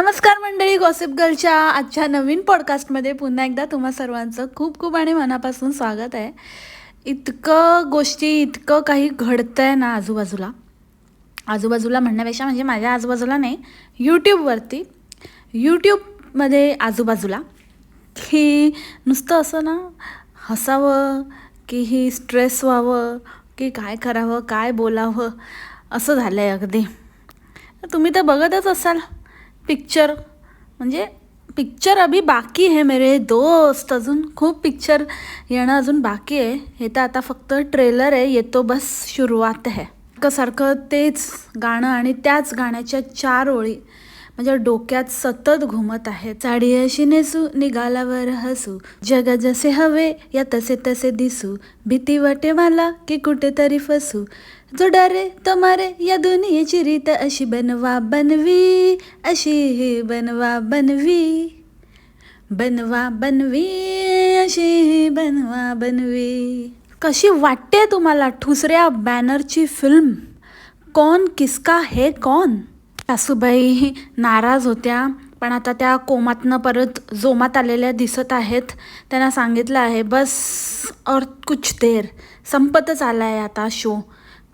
नमस्कार मंडळी गॉसिप गर्लच्या आजच्या नवीन पॉडकास्टमध्ये पुन्हा एकदा तुम्हा सर्वांचं खूप खूप आणि मनापासून स्वागत आहे. इतकं गोष्टी इतकं काही घडतं आहे ना आजूबाजूला. आजूबाजूला म्हणण्यापेक्षा म्हणजे माझ्या आजूबाजूला नाही यूट्यूबवरती यूट्यूबमध्ये आजूबाजूला की नुसतं असं ना हसावं की ही स्ट्रेस व्हावं की काय करावं काय बोलावं असं झालं आहे अगदी. तुम्ही तर बघतच असाल. पिक्चर म्हणजे पिक्चर अभी बाकी है मेरे दोस्त. अजून खूप पिक्चर येणं अजून बाकी आहे. हे तर आता फक्त ट्रेलर आहे. येतो बस सुरुवात आहे सारखं तेच गाणं आणि त्याच गाण्याच्या चार ओळी. माझ्या डोक्यात सतत घुमत आहे. चाडी अशी नेसू निघाल्यावर हसू. जग जसे हवे या तसे तसे दिसू. भीती वाटे मला की कुठेतरी फसू. जो डरे तो मारे या दुनियेची रीत अशी बनवा बनवी. अशी ही बनवा बनवी. बनवा बनवी. अशी बनवा बनवी. कशी वाटते तुम्हाला ठुसऱ्या बॅनरची फिल्म? कौन किसका है कौन सासूबाई नाराज होत्या पण आता त्या कोमातनं परत जोमात आलेल्या दिसत आहेत. त्यांना सांगितलं आहे बस और कुछ देर संपतच आला आहे आता शो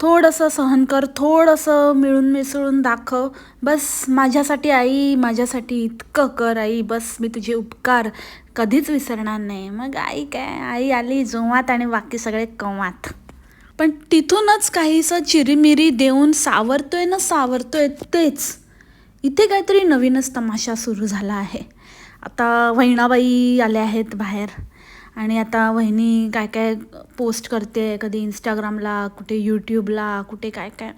थोडंसं सहन कर थोडंसं मिळून मिसळून दाखव. बस माझ्यासाठी आई माझ्यासाठी इतकं कर आई बस मी तुझे उपकार कधीच विसरणार नाही. मग आई काय? आई आली जोमात आणि बाकी सगळे कमात. पण तिथूनच काहीसं चिरीमिरी देऊन सावरतोय ना सावरतोय तेच. इथे काहीतरी नवीनच तमाशा सुरू झाला आहे. आता वहिणाबाई आल्या आहेत बाहेर आणि आता वहिनी काय काय पोस्ट करते कधी इंस्टाग्रामला कुठे यूट्यूबला कुठे काय काय.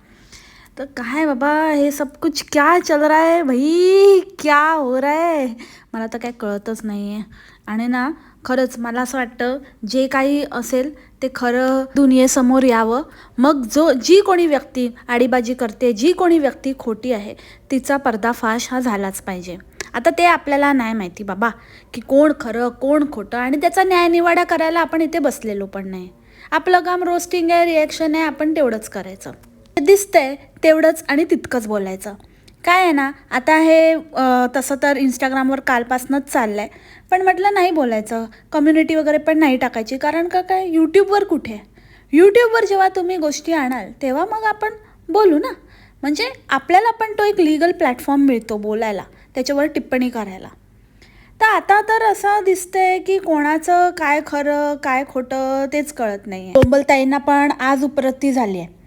तर काय बाबा हे सब कुछ क्या चल रहा है भाई? क्या हो रहा है? मला तर काय कळतच नाही आहे आणि ना खरंच मला असं वाटतं जे काही असेल ते खरं दुनियेसमोर यावं. मग जो जी कोणी व्यक्ती आडीबाजी करते जी कोणी व्यक्ती खोटी आहे तिचा पर्दाफाश हा झालाच पाहिजे. आता ते आपल्याला नाही माहिती बाबा की कोण खरं कोण खोटं आणि त्याचा न्यायनिवाडा करायला आपण इथे बसलेलो पण नाही. आपलं काम रोस्टिंग आहे रिॲक्शन आहे आपण तेवढंच करायचं. दिसतंय तेवढंच आणि तितकंच बोलायचं. काय आहे ना आता हे तसं तर इंस्टाग्रामवर कालपासूनच चाललं आहे पण म्हटलं नाही बोलायचं. कम्युनिटी वगैरे पण नाही टाकायची. कारण का काय? यूट्यूबवर कुठे? यूट्यूबवर जेव्हा तुम्ही गोष्टी आणाल तेव्हा मग आपण बोलू ना. म्हणजे आपल्याला पण तो एक लिगल प्लॅटफॉर्म मिळतो बोलायला त्याच्यावर टिप्पणी करायला. तर आता तर असं दिसतंय की कोणाचं काय खरं काय खोटं तेच कळत नाही आहे पण आज उपरती झाली आहे.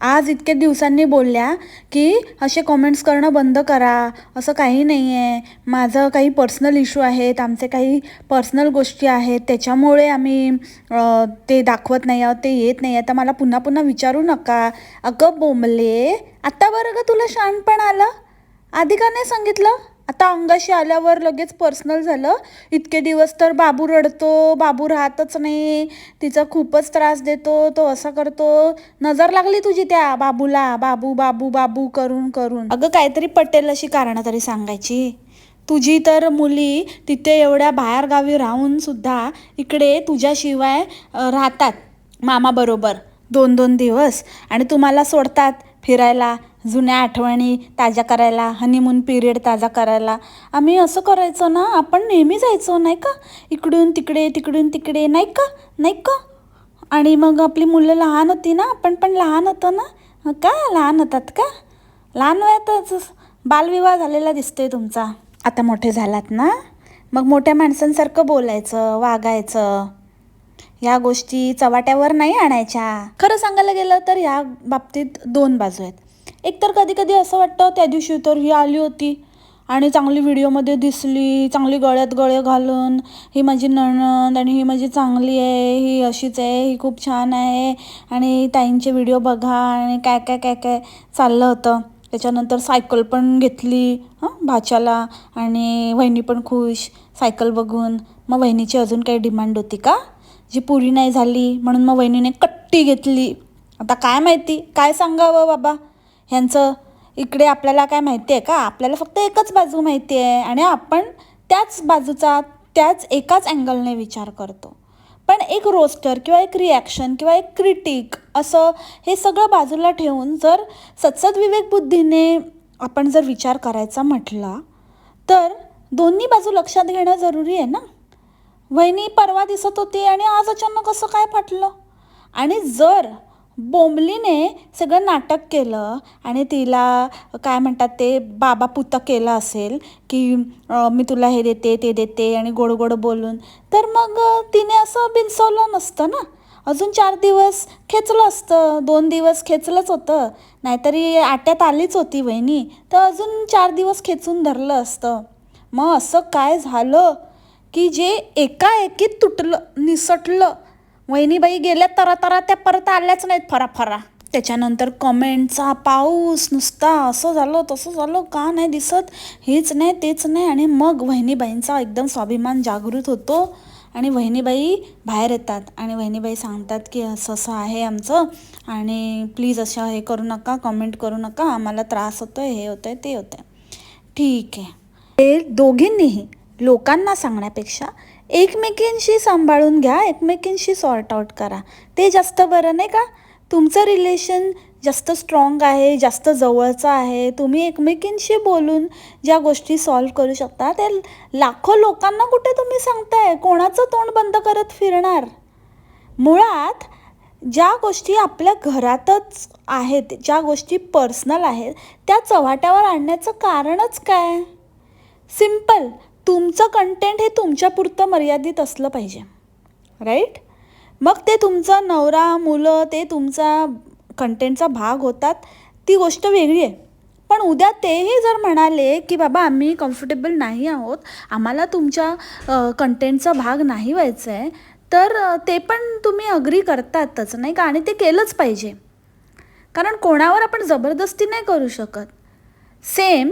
आज इतक्या दिवसांनी बोलल्या की असे कॉमेंट्स करणं बंद करा. असं काही नाही आहे माझं काही पर्सनल इश्यू आहेत. आमचे काही पर्सनल गोष्टी आहेत. त्याच्यामुळे आम्ही ते दाखवत नाही आहोत ते येत नाही आहे तर मला पुन्हा पुन्हा विचारू नका. अगं बोंबले आत्ता बरं का तुला शानपण आलं? आधी का नाही सांगितलं? आता अंगाशी आल्यावर लगेच पर्सनल झालं. इतके दिवस तर बाबू रडतो बाबू राहतच नाही. तिचा खूपच त्रास देतो तो असा करतो. नजर लागली तुझी त्या बाबूला. बाबू बाबू बाबू करून करून. अगं काहीतरी पटेल अशी कारणं तरी सांगायची. तुझी तर मुली तिथे एवढ्या बाहेरगावी राहून सुद्धा इकडे तुझ्याशिवाय राहतात मामाबरोबर दोन दोन दिवस. आणि तुम्हाला सोडतात फिरायला. जुन्या आठवणी ताज्या करायला हनीमून पिरियड ताजा करायला. आम्ही असं करायचो ना आपण नेहमी जायचो नाही का? इकडून तिकडे तिकडून तिकडे नाही का? नाही का? आणि मग आपली मुलं लहान होती ना आपण पण लहान होतो ना? का लहान होतात का? लहान वयातच बालविवाह झालेला दिसतोय तुमचा. आता मोठे झालात ना? मग मोठ्या माणसांसारखं बोलायचं वागायचं. ह्या गोष्टी चवाट्यावर नाही आणायच्या. खरं सांगायला गेलं तर ह्या बाबतीत दोन बाजू आहेत. एकतर कधी कधी असं वाटतं त्या दिवशी तर ही आली होती. आणि चांगली व्हिडिओमध्ये दिसली चांगली गळ्यात गळे घालून ही माझी नणंद आणि ही माझी चांगली आहे ही अशीच आहे ही खूप छान आहे. आणि ताईंचे व्हिडिओ बघा आणि काय काय काय काय चाललं होतं. त्याच्यानंतर सायकल पण घेतली हां भाच्याला. आणि वहिनी पण खुश सायकल बघून. मग वहिनीची अजून काही डिमांड होती का? जी पुरी नाही झाली म्हणून मग वहिनीने कट्टी घेतली. आता काय माहिती? काय सांगावं बाबा? ह्यांचं इकडे आपल्याला काय माहिती आहे का? आपल्याला फक्त एकच बाजू माहिती आहे आणि आपण त्याच बाजूचा त्याच एकाच अँगलने विचार करतो. पण एक रोस्टर किंवा एक रिॲक्शन किंवा एक क्रिटिक असं हे सगळं बाजूला ठेवून जर सत्सद विवेकबुद्धीने आपण जर विचार करायचा म्हटला तर दोन्ही बाजू लक्षात घेणं जरुरी आहे ना? वहिनी परवा दिसत होती आणि आज अचानक असं काय फाटलं? आणि जर बोंबलीने सगळं नाटक केलं आणि तिला काय म्हणतात ते बाबा पुतं केलं असेल की मी तुला हे देते ते देते आणि गोड गोड बोलून. तर मग तिने असं बिनसवलं नसतं ना. अजून चार दिवस खेचलं असतं दोन दिवस खेचलंच होतं. नाहीतरी आट्यात आलीच होती वहिनी. तर अजून चार दिवस खेचून धरलं असतं. मग असं काय झालं की जे एकाएकीत तुटलं निसटलं. वहिनीबाई गेल्या तरा तरा त्या परत आल्याच नाहीत फरा फरा त्याच्यानंतर कमेंटचा पाऊस नुसता असं झालं तसं झालं का नाही दिसत? हेच नाही तेच नाही. आणि मग वहिनीबाईंचा एकदम स्वाभिमान जागृत होतो. आणि वहिनीबाई बाहेर येतात. आणि वहिनीबाई सांगतात की असं असं आहे आमचं. आणि प्लीज असं हे करू नका कमेंट करू नका. आम्हाला त्रास होतो आहे हे होतं आहे ते होतं आहे ठीक आहे. ते दोघींनीही लोकांना सांगण्यापेक्षा एकमेकींशी सांभाळून घ्या एकमेकींशी सॉर्ट आउट करा. ते जास्त बरं नाही का? तुमचं रिलेशन जास्त स्ट्रॉंग आहे जास्त जवळचं आहे. तुम्ही एकमेकींशी बोलून ज्या गोष्टी सॉल्व्ह करू शकता ते लाखो लोकांना कुठे तुम्ही सांगताय? कोणाचं तोंड बंद करत फिरणार? मुळात ज्या गोष्टी आपल्या घरातच आहेत ज्या गोष्टी पर्सनल आहेत त्या चव्हाट्यावर आणण्याचं कारणच काय? सिंपल तुमचं कंटेंट हे तुमच्यापुरतं मर्यादित असलं पाहिजे. राईट मग ते तुमचा नवरा मुलं ते तुमचा कंटेंटचा भाग होतात. ती गोष्ट वेगळी आहे. पण उद्या तेही जर म्हणाले की बाबा आम्ही कम्फर्टेबल नाही आहोत. आम्हाला तुमच्या कंटेंटचा भाग नाही व्हायचा आहे. तर ते पण तुम्ही अग्री करतातच नाही का? आणि ते केलंच पाहिजे. कारण कोणावर आपण जबरदस्ती नाही करू शकत. सेम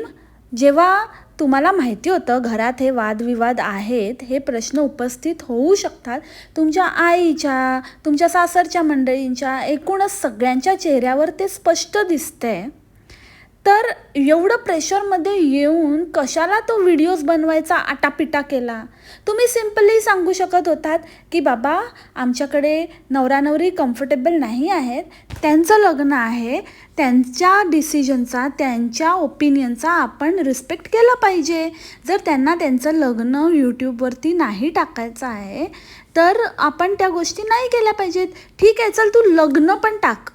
जेव्हा तुम्हाला माहिती होतं घरात हे वादविवाद आहेत हे प्रश्न उपस्थित होऊ शकतात. तुमच्या आईच्या तुमच्या सासरच्या मंडळींच्या एकूणच सगळ्यांच्या चेहऱ्यावर ते स्पष्ट दिसतंय. तर एवढं प्रेशरमध्ये येऊन कशाला तो व्हिडिओज बनवायचा आटापिटा केला? तुम्ही सिम्पली सांगू शकत होतात की बाबा आमच्याकडे नवरा नवरी कम्फर्टेबल नाही आहेत. त्यांचं लग्न आहे. त्यांच्या डिसिजनचा त्यांच्या ओपिनियनचा आपण रिस्पेक्ट केला पाहिजे. जर त्यांना त्यांचं लग्न यूट्यूबवरती नाही टाकायचं आहे तर आपण त्या गोष्टी नाही केल्या पाहिजेत. ठीक आहे चल तू लग्न पण टाक.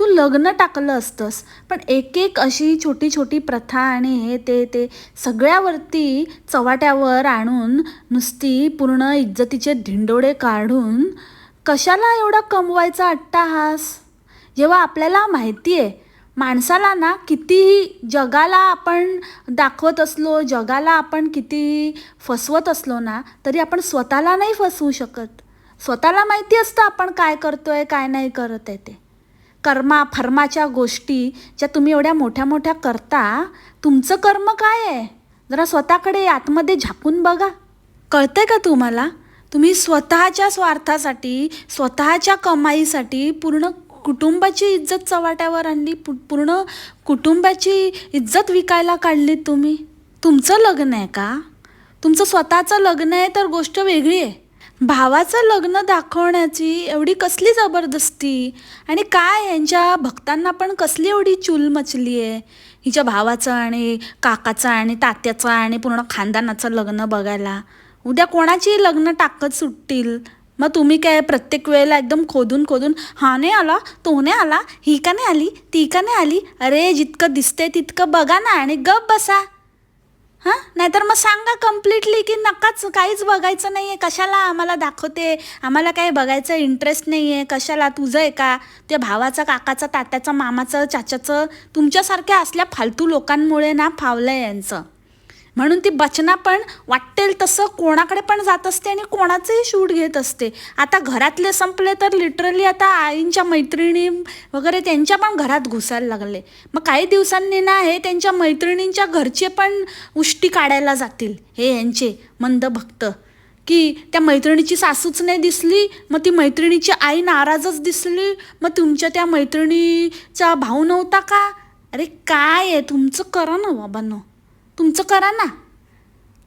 तू लग्न टाकलं असतंस पण एक एक अशी छोटी छोटी प्रथा आणि हे ते ते सगळ्यावरती चव्हाट्यावर आणून नुसती पूर्ण इज्जतीचे धिंडोळे काढून कशाला एवढा कमवायचा अट्टाहास? जेव्हा आपल्याला माहिती आहे माणसाला ना कितीही जगाला आपण दाखवत असलो जगाला आपण किती फसवत असलो ना तरी आपण स्वतःला नाही फसवू शकत. स्वतःला माहिती असतं आपण काय करतो आहे काय नाही करत आहे ते. कर्मा फर्माच्या गोष्टी ज्या तुम्ही एवढ्या मोठ्या मोठ्या करता तुमचं कर्म काय आहे? जरा स्वतःकडे आतमध्ये झाकून बघा. कळतंय का तुम्हाला? तुम्ही स्वतःच्या स्वार्थासाठी स्वतःच्या कमाईसाठी पूर्ण कुटुंबाची इज्जत चव्हाट्यावर आणली पु पूर्ण कुटुंबाची इज्जत विकायला काढली तुम्ही? तुमचं लग्न आहे का? तुमचं स्वतःचं लग्न आहे तर गोष्ट वेगळी आहे. भावाचं लग्न दाखवण्याची एवढी कसली जबरदस्ती? आणि काय यांच्या भक्तांना पण कसली एवढी चूल मचली आहे? हिच्या भावाचं आणि काकाचं आणि तात्याचं आणि पूर्ण खानदानाचं लग्न बघायला. उद्या कोणाची लग्न टाकत सुटतील? मग तुम्ही काय प्रत्येक वेळेला एकदम खोदून खोदून हा नाही आला तो नाही आला ही का नाही आली ती का नाही आली? अरे जितकं दिसतंय तितकं बघा ना आणि गप बसा. हां? नाहीतर मग सांगा कम्प्लिटली की नकाच काहीच बघायचं नाही आहे कशाला आम्हाला दाखवते? आम्हाला काही बघायचं इंटरेस्ट नाही आहे कशाला? तुझं आहे का? त्या भावाचं काकाचं तात्याचं मामाचं चाच्याचं तुमच्यासारख्या असल्या फालतू लोकांमुळे ना फावलं आहे यांचं. म्हणून ती बचना पण वाटेल तसं कोणाकडे पण जात असते आणि कोणाचंही शूट घेत असते. आता घरातले संपले तर लिटरली आता आईंच्या मैत्रिणी वगैरे त्यांच्या पण घरात घुसायला लागले. मग काही दिवसांनी ना हे त्यांच्या मैत्रिणींच्या घरचे पण उष्टी काढायला जातील. हे यांचे मंद भक्त. की त्या मैत्रिणीची सासूच नाही दिसली मग ती मैत्रिणीची आई नाराजच दिसली मग तुमच्या त्या मैत्रिणीचा भाऊ नव्हता का? अरे काय आहे? तुमचं करा ना बाबांनो. तुमचं करा ना.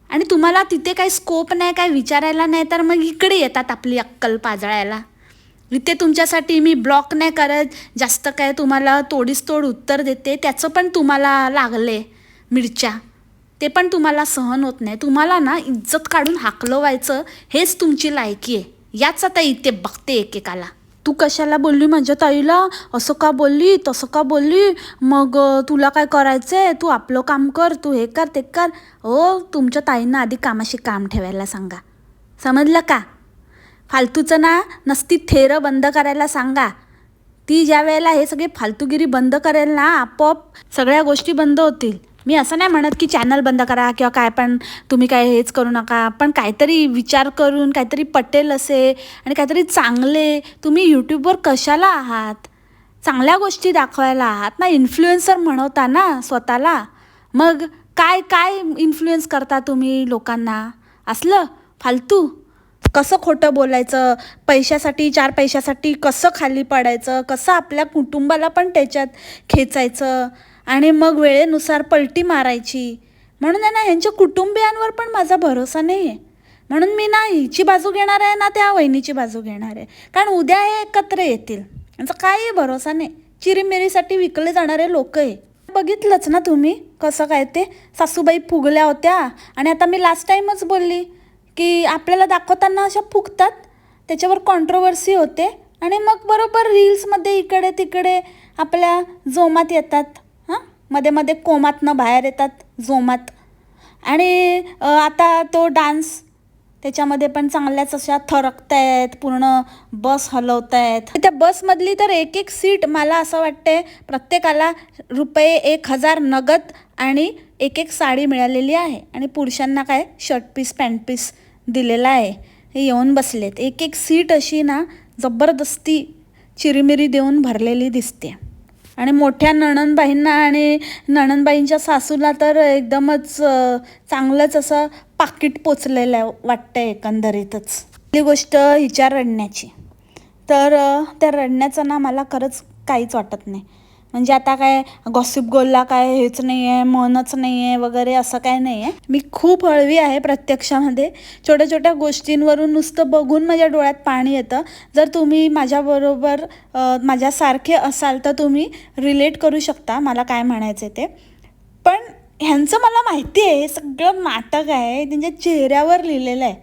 आणि तुम्हाला तिथे काही स्कोप नाही काय विचारायला नाही तर मग इकडे येतात आपली अक्कल पाजळायला. इथे तुमच्यासाठी मी ब्लॉक नाही करत जास्त काय तुम्हाला तोडीस तोड उत्तर देते त्याचं पण तुम्हाला लागले मिरच्या. ते पण तुम्हाला सहन होत नाही. तुम्हाला ना इज्जत काढून हाकलवायचं हेच तुमची लायकी आहे. याच आता इथे बघते एकेकाला. तू कशाला बोलली? माझ्या ताईला असं का बोलली? तसं का बोलली? मग तुला काय करायचं आहे तू आपलं काम कर तू हे कर ते कर. हो तुमच्या ताईंना आधी कामाशी काम ठेवायला सांगा. समजलं का? फालतूचं ना नसती थेरं बंद करायला सांगा. ती ज्या वेळेला हे सगळे फालतूगिरी बंद करेल ना आपोआप सगळ्या गोष्टी बंद होतील. मी असं नाही म्हणत की चॅनल बंद करा किंवा काय पण तुम्ही काय हेच करू नका. पण काहीतरी विचार करून काहीतरी पटेल असे आणि काहीतरी चांगले तुम्ही यूट्यूबवर कशाला आहात? चांगल्या गोष्टी दाखवायला आहात ना? इन्फ्लुएन्सर म्हणवता ना स्वतःला? मग काय काय इन्फ्लुएन्स करता तुम्ही लोकांना? असलं? फालतू? कसं खोटं बोलायचं? पैशासाठी चार पैशासाठी कसं खाली पडायचं? कसं आपल्या कुटुंबाला पण त्याच्यात खेचायचं? आणि मग वेळेनुसार पलटी मारायची. म्हणून आहे ना ह्यांच्या कुटुंबियांवर पण माझा भरोसा नाही आहे म्हणून मी ना हिची बाजू घेणार आहे ना त्या वहिनीची बाजू घेणार आहे. कारण उद्या हे एकत्र येतील. यांचा काही भरोसा नाही. चिरीमिरीसाठी विकले जाणारे लोक आहे बघितलंच ना तुम्ही कसं काय ते? सासूबाई फुगल्या होत्या. आणि आता मी लास्ट टाईमच बोलली की आपल्याला दाखवताना अशा फुगतात. त्याच्यावर कॉन्ट्रोवर्सी होते. आणि मग बरोबर रील्समध्ये इकडे तिकडे आपल्या जोमात येतात. मध्ये मध्ये कोमातनं बाहेर येतात जोमात. आणि आता तो डान्स त्याच्यामध्ये पण चांगल्याच अशा थरकतायत पूर्ण बस हलवतायत. त्या बसमधली तर एक एक सीट मला असं वाटते प्रत्येकाला रुपये एक हजार नगद आणि एक एक साडी मिळालेली आहे. आणि पुरुषांना काय शर्ट पीस पॅन्ट पीस दिलेला आहे. हे येऊन बसलेत. एक एक सीट अशी ना जबरदस्ती चिरीमिरी देऊन भरलेली दिसते आणि मोठ्या नणंदबाईंना आणि नणंदबाईंच्या सासूला तर एकदमच चांगलंच असं पाकिट पोचलेलं आहे, वाटतंय एकंदरीतच. पहिली गोष्ट हिच्या रडण्याची. तर त्या रडण्याचं ना मला खरंच काहीच वाटत नाही. म्हणजे आता काय गॉसिप गोलला काय हेच नाही आहे मनच नाही आहे वगैरे असं काय नाही आहे मी खूप हळवी आहे प्रत्यक्षामध्ये. छोट्या छोट्या गोष्टींवरून नुसतं बघून माझ्या डोळ्यात पाणी येतं. जर तुम्ही माझ्याबरोबर माझ्यासारखे असाल तर तुम्ही रिलेट करू शकता मला काय म्हणायचं ते. पण ह्यांचं मला माहिती आहे सगळं नाटक आहे त्यांच्या चेहऱ्यावर लिहिलेलं आहे.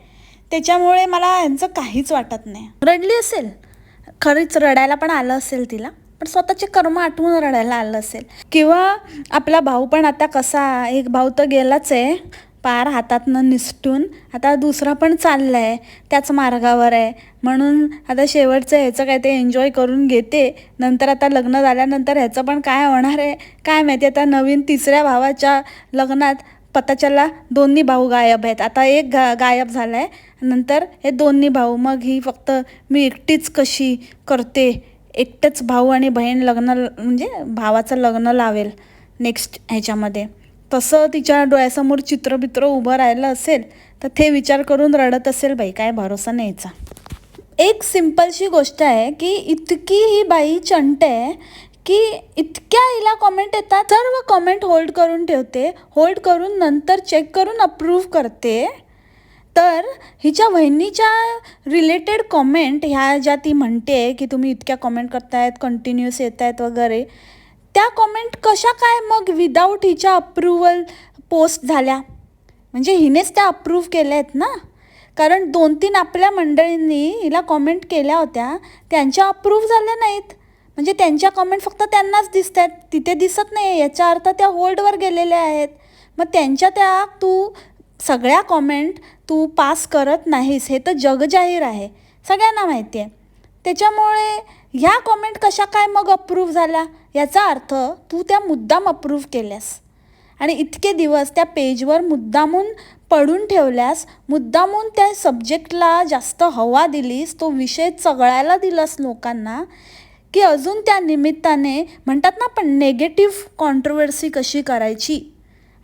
त्याच्यामुळे मला ह्यांचं काहीच वाटत नाही. रडली असेल? खरीच रडायला पण आलं असेल तिला. पण स्वतःचे कर्म आठवून रडायला आलं असेल. किंवा आपला भाऊ पण आता कसा एक भाऊ तर गेलाच आहे. पार हातातनं निसटून. आता दुसरा पण चालला आहे त्याच मार्गावर आहे. म्हणून आता शेवटचं ह्याचं काय ते एन्जॉय करून घेते. नंतर आता लग्न झाल्यानंतर ह्याचं पण काय होणार आहे? काय माहिती? आता नवीन तिसऱ्या भावाच्या लग्नात पताच्याला दोन्ही भाऊ गायब आहेत. आता एक गा गायब झाला आहे नंतर हे दोन्ही भाऊ. मग ही फक्त मी एकटीच कशी करते? एकटंच भाऊ आणि बहीण लग्न म्हणजे भावाचं लग्न लावेल नेक्स्ट ह्याच्यामध्ये. तसं तिच्या डोळ्यासमोर चित्रबित्र उभं राहिलं असेल तर ते विचार करून रडत असेल बाई काय भरोसा नाही एक सिम्पलशी गोष्ट आहे की इतकी ही बाई चंट आहे की इतक्या हिला कॉमेंट येतात सर्व कॉमेंट होल्ड करून ठेवते होल्ड करून नंतर चेक करून अप्रूव्ह करते. तर हिच्या वहिनीच्या रिलेटेड कॉमेंट ह्या ज्या ती म्हणते की तुम्ही इतक्या कॉमेंट करतायत कंटिन्युअस येत आहेत वगैरे त्या कॉमेंट कशा काय मग विदाऊट हिच्या अप्रुव्हल पोस्ट झाल्या? म्हणजे हिनेच त्या अप्रूव्ह केल्या आहेत ना? कारण दोन तीन आपल्या मंडळींनी हिला कॉमेंट केल्या होत्या त्यांच्या अप्रूव्ह झाल्या नाहीत. म्हणजे त्यांच्या कॉमेंट फक्त त्यांनाच दिसत आहेत तिथे दिसत नाही याचा अर्थ त्या होल्डवर गेलेल्या आहेत. मग त्यांच्या त्या तू सगळ्या कॉमेंट तू पास करत नाहीस. हे तर जगजाहीर आहे. सगळ्यांना माहिती आहे. त्याच्यामुळे ह्या कॉमेंट कशा काय मग अप्रूव्ह झाल्या? याचा अर्थ तू त्या मुद्दाम अप्रूव्ह केल्यास. आणि इतके दिवस त्या पेजवर मुद्दामून पडून ठेवल्यास मुद्दामून त्या सब्जेक्टला जास्त हवा दिलीस तो विषय चगळायला दिलास लोकांना की अजून त्या निमित्ताने म्हणतात ना पण नेगेटिव्ह कॉन्ट्रोवर्सी कशी करायची?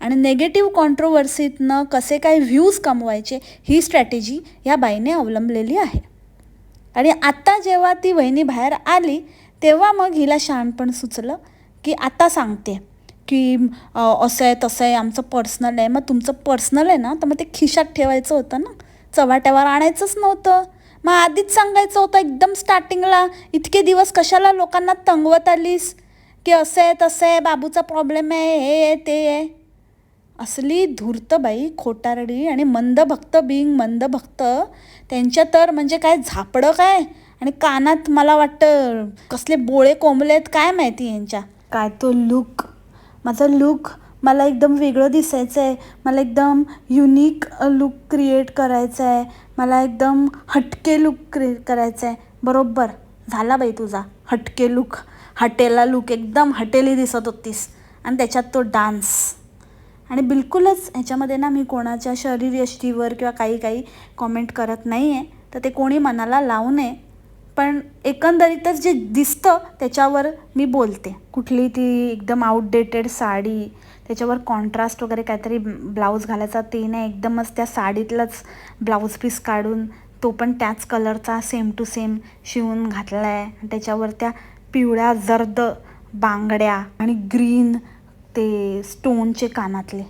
आणि नेगेटिव्ह कॉन्ट्रोवर्सीतनं कसे काय व्ह्यूज कमवायचे ही स्ट्रॅटेजी या बाईने अवलंबलेली आहे. आणि आत्ता जेव्हा ती वहिनी बाहेर आली तेव्हा मग हिला शहाणपण सुचलं की आता सांगते की असं आहे तसं आहे आमचं पर्सनल आहे. मग तुमचं पर्सनल आहे ना तर मग ते खिशात ठेवायचं होतं ना. चव्हाट्यावर आणायचंच नव्हतं. मग आधीच सांगायचं होतं एकदम स्टार्टिंगला इतके दिवस कशाला लोकांना तंगवत आलीस? की असं आहे तसं आहे बाबूचा प्रॉब्लेम आहे हे आहे ते आहे. असली धूर्तबाई खोटारडी आणि मंदभक्त बिंग मंदभक्त त्यांच्या तर म्हणजे काय झापडं काय? आणि कानात मला वाटतं कसले बोळे कोंबलेत काय माहिती यांच्या? काय तो लुक माझा लुक मला एकदम वेगळं दिसायचं आहे मला एकदम युनिक लुक क्रिएट करायचं आहे मला एकदम हटके लुक क्रिएट करायचं आहे बरोबर. झाला बाई तुझा हटके लुक हटेला लुक एकदम हटेली दिसत होतीस. आणि त्याच्यात तो डान्स आणि बिलकुलच ह्याच्यामध्ये ना मी कोणाच्या शरीरयष्टीवर किंवा काही काही कॉमेंट करत नाही आहे तर ते कोणी मनाला लावू नये. पण एकंदरीतच जे दिसतं त्याच्यावर मी बोलते. कुठली ती एकदम आउटडेटेड साडी त्याच्यावर कॉन्ट्रास्ट वगैरे काहीतरी ब्लाऊज घालायचा ते नाही. एकदमच त्या साडीतलंच ब्लाऊज पीस काढून तो पण त्याच कलरचा सेम टू सेम शिवून घातला आहे त्याच्यावर त्या पिवळ्या जर्द बांगड्या आणि ग्रीन ते स्टोनचे कानातले.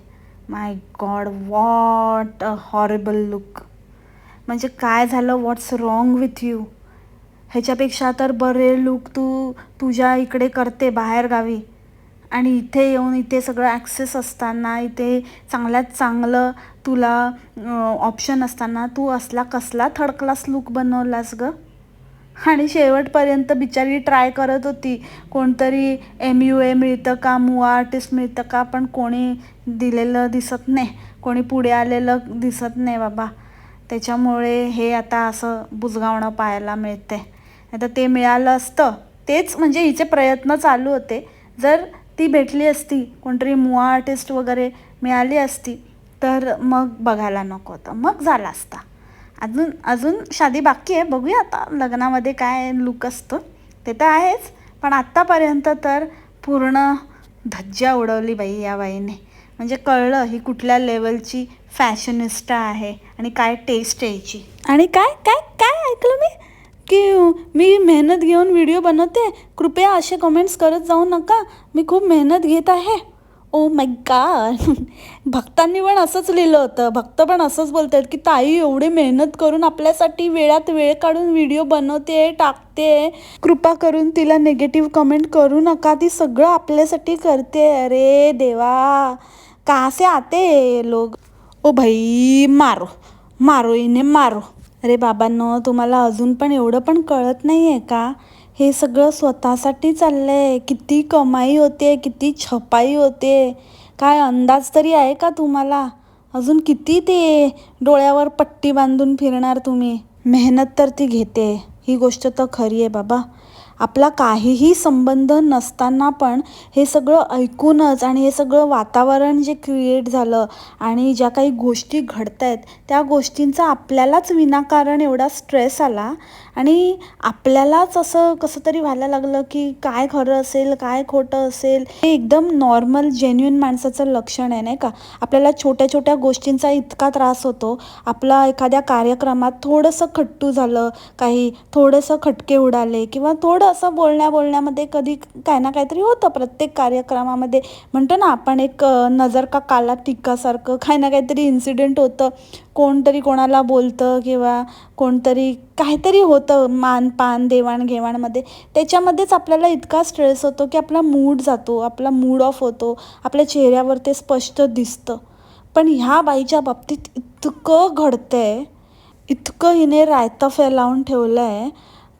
My god what a horrible look म्हणजे काय झालं? व्हॉट्स रॉंग विथ यू ह्याच्यापेक्षा तर बरे लुक तू तुझ्या इकडे करते बाहेरगावी आणि इथे येऊन इथे सगळं ॲक्सेस असताना इथे चांगल्यात चांगलं तुला ऑप्शन असताना तू असला कसला थर्ड क्लास लुक बनवलास गं? आणि शेवटपर्यंत बिचारी ट्राय करत होती. कोणतरी एम यू ए मिळतं का मुआ आर्टिस्ट मिळतं का पण कोणी दिलेलं दिसत नाही. कोणी पुढे आलेलं दिसत नाही बाबा. त्याच्यामुळे हे आता असं बुजगावणं पाहायला मिळते आता ते मिळालं असतं. तेच म्हणजे हिचे प्रयत्न चालू होते. जर ती भेटली असती कोणतरी मुआ आर्टिस्ट वगैरे मिळाली असती तर मग बघायला नको होतं. मग झाला असता. अजून अजून शादी बाकी आहे. बघूया आता लग्नामध्ये काय लुक असतं. ते तर आहेच. पण आत्तापर्यंत तर पूर्ण धज्जा उडवली बाई या बाईने. म्हणजे कळलं ही कुठल्या लेवलची फॅशनिस्टा आहे आणि काय टेस्ट यायची आणि काय काय काय ऐकलं मी? की मी मेहनत घेऊन व्हिडिओ बनवते. कृपया असे कमेंट्स करत जाऊ नका. मी खूप मेहनत घेत आहे. ओ माय गॉड भक्तांनी पण असंच लिहिलं होतं. भक्त पण असंच बोलत आहेत की ताई एवढी मेहनत करून आपल्यासाठी वेळात वेळ काढून व्हिडिओ बनवते टाकते. कृपा करून तिला निगेटिव्ह कमेंट करू नका. ती सगळं आपल्यासाठी करते. अरे देवा. कासे आते लोक? ओ भाई मारो. मारो इने मारो. अरे बाबांनो तुम्हाला अजून पण एवढं पण कळत नाही आहे का? हे सगळं स्वतःसाठी चाललं आहे किती कमाई होते किती छपाई होते काय अंदाज तरी आहे का तुम्हाला? अजून किती ते डोळ्यावर पट्टी बांधून फिरणार तुम्ही? मेहनत तर ती घेते. ही गोष्ट तर खरी आहे बाबा. आपला काहीही संबंध नसताना पण हे सगळं ऐकूनच आणि हे सगळं वातावरण जे क्रिएट झालं आणि ज्या काही गोष्टी घडत आहेत त्या गोष्टींचा आपल्यालाच विनाकारण एवढा स्ट्रेस आला आणि आपल्यालाच असं कसं तरी व्हायला लागलं की काय खरं असेल काय खोटं असेल हे एकदम नॉर्मल जेन्युन माणसाचं लक्षण आहे नाही का? आपल्याला छोट्या छोट्या गोष्टींचा इतका त्रास होतो. आपला एखाद्या कार्यक्रमात थोडंसं खट्टू झालं काही थोडंसं खटके उडाले किंवा थोडं असं बोलण्या बोलण्यामध्ये कधी काय ना काहीतरी होतं प्रत्येक कार्यक्रमामध्ये. म्हणतो ना आपण एक नजर का काला टिक्कासारखं काही ना काहीतरी इन्सिडेंट होतं. कोणतरी कोणाला बोलतं किंवा कोणतरी काहीतरी होतं मान पान देवाणघेवाणमध्ये. त्याच्यामध्येच आपल्याला इतका स्ट्रेस होतो की आपला मूड जातो आपला मूड ऑफ होतो आपल्या चेहऱ्यावर ते स्पष्ट दिसतं. पण ह्या बाईच्या बाबतीत इतकं घडतं आहे इतकं हिने रायतं फैलावून ठेवलं आहे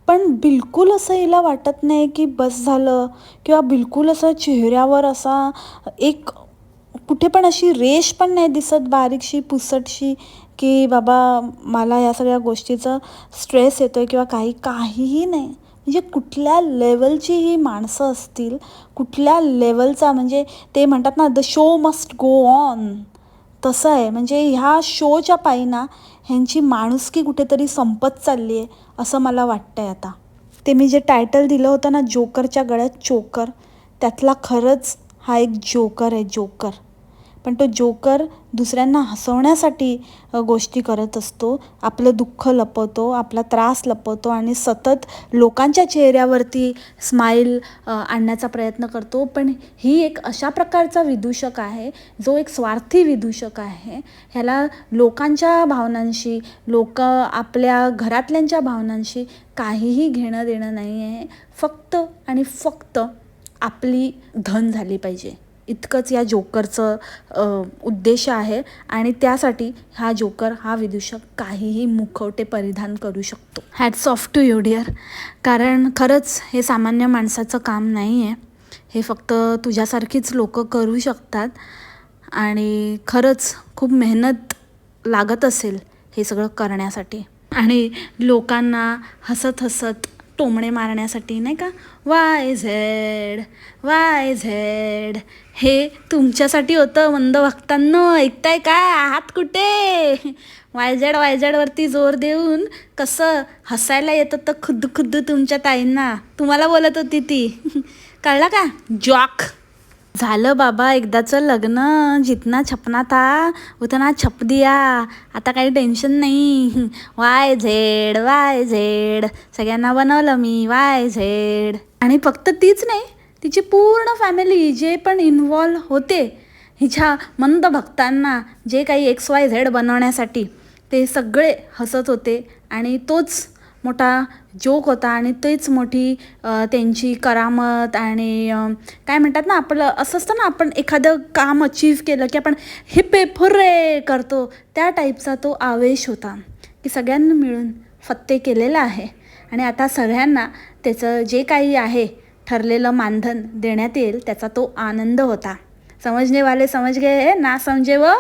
पण बिलकुल असं हिला वाटत नाही की बस झालं किंवा बिलकुल असं चेहऱ्यावर असा एक कुठे पण अशी रेष पण नाही दिसत बारीकशी पुसटशी. की बाबा मला या सगळ्या गोष्टीचं स्ट्रेस येतो आहे किंवा काही काहीही नाही. म्हणजे कुठल्या लेवलची ही माणसं असतील कुठल्या लेवलचा म्हणजे ते म्हणतात ना the show must go on तसं आहे. म्हणजे ह्या शोच्या पायी ना ह्यांची माणुसकी कुठेतरी संपत चालली आहे असं मला वाटतं आहे आता. ते मी जे टायटल दिलं होतं ना जोकरच्या गळ्यात चोकर त्यातला खरंच हा एक जोकर आहे जोकर. पण तो जोकर दुसऱ्यांना हसवण्यासाठी गोष्टी करत असतो. आपलं दुःख लपवतो आपला त्रास लपवतो आणि सतत लोकांच्या चेहऱ्यावरती स्माईल आणण्याचा प्रयत्न करतो. पण ही एक अशा प्रकारचा विदूषक आहे जो एक स्वार्थी विदूषक आहे. ह्याला लोकांच्या भावनांशी लोक आपल्या घरातल्यांच्या भावनांशी काहीही घेणं देणं नाही आहे फक्त आणि फक्त आपली धन झाली पाहिजे. इतकंच या जोकरचं उद्देश आहे आणि त्यासाठी हा जोकर हा विदूषक काहीही मुखवटे परिधान करू शकतो. Hats off to you dear कारण खरंच हे सामान्य माणसाचं काम नाही आहे हे फक्त तुझ्यासारखीच लोक करू शकतात आणि खरंच खूप मेहनत लागत असेल हे सगळं करण्यासाठी. आणि लोकांना हसत हसत टोमणे मारण्यासाठी नाही का? Y Z Y Z. हे तुमच्यासाठी होतं मंद भक्तांनो. ऐकताय काय आहात कुठे? वाय झेड वाय झेडवरती जोर देऊन कसं हसायला येतं तर खुद्द खुद्द तुमच्या ताईंना. तुम्हाला बोलत होती ती. कळलं का? जॉक. झालं बाबा एकदाचं लग्न. जितना छपना था उतना छप दिया. आता काही टेन्शन नाही. Y Z Y Z. सगळ्यांना बनवलं मी वाय झेड. आणि फक्त तीच नाही तिची पूर्ण फॅमिली जे पण इन्वॉल्व होते हिच्या मंद भक्तांना जे काही एक्स वाय झेड बनवण्यासाठी ते सगळे हसत होते. आणि तोच मोठा जोक होता आणि तेच मोठी त्यांची करामत आणि काय म्हणतात ना आपलं असं असतं ना आपण एखादं काम अचीव केलं की आपण हे फुर्रे रे करतो. त्या टाईपचा तो आवेश होता की सगळ्यांना मिळून फत्ते केलेला आहे. आणि आता सगळ्यांना त्याचं जे काही आहे ठरलेलं मानधन देण्यात येईल त्याचा तो आनंद होता. समजने वाले समज गए ना समजे व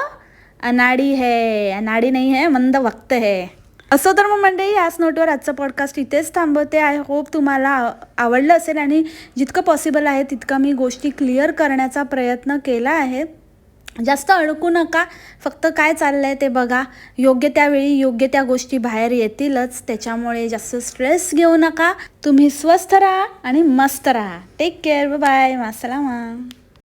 अनाडी है अनाडी नाही है मंद वक्त है. असं तर मग मंडळी याच नोटवर आजचं पॉडकास्ट इथेच थांबवते. आय होप तुम्हाला आवडलं असेल आणि जितकं पॉसिबल आहे तितकं मी गोष्टी क्लिअर करण्याचा प्रयत्न केला आहे. जास्त अडकू नका. फक्त काय चाललं आहे ते बघा. योग्य त्यावेळी योग्य त्या गोष्टी बाहेर येतीलच. त्याच्यामुळे जास्त स्ट्रेस घेऊ नका. तुम्ही स्वस्थ राहा आणि मस्त राहा. Take care bye मासलामा